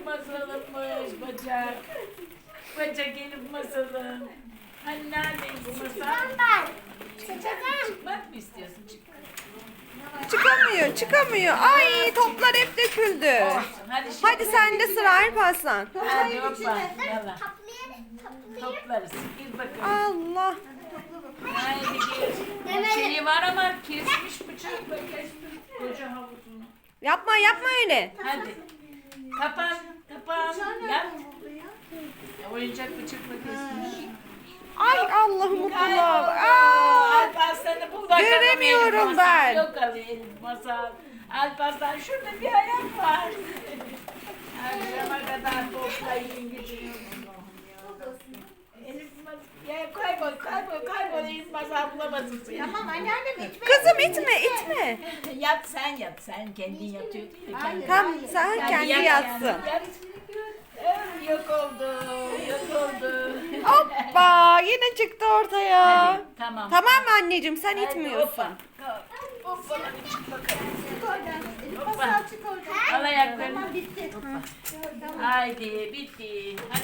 Elif masalımmış bacak. Bacak Elif masalım. Hani neredeydi bu masal? Ben. Çıkacağım. Çıkmak mı istiyorsun? Çık. Çıkamıyor, çıkamıyor. Ay toplar hep döküldü. Olsun. Hadi şimdi. Hadi sende sıra Alp Aslan. Hadi hoppa. Yalla. Toplayalım. Toplayalım. Toplarız. Gir bakalım. Allah. Haydi. Bu şeyi var ama kesmiş bıçakla kesmiş koca havuzunu. Yapma yapma öyle. Hadi. Kapan. Kapan. Yap. Ya, oyuncak bıçakla kesmiş. Ay Allah'ım bak. Aa, Alparslan'ı buldak Göremiyorum adamı Elif ben. Masal. Yok Ali Elif Masal. Alparslan şurada bir ayak var. Akşama kadar toplayın gidiyor. Ya kaybol kaybol kaybol Elif Masal bulamasın seni. Tamam anneannem itme. Kızım itme itme. yat sen yat. Sen kendin yatıyordun ya. Kendin. Tam sen kendi yat yatsın. yani, Yat. Öf, Yok oldu. Yok oldu. Hoppa yine çıktı ortaya. Hadi, tamam. Tamam mı anneciğim sen Hadi, itmiyorsun. Hoppa. Hoppa. Hadi çık bakalım. Çık oradan. Elif Hoppa. masal çık oradan. Al ayaklarını. Tamam bitti. Haydi bitti. Hadi.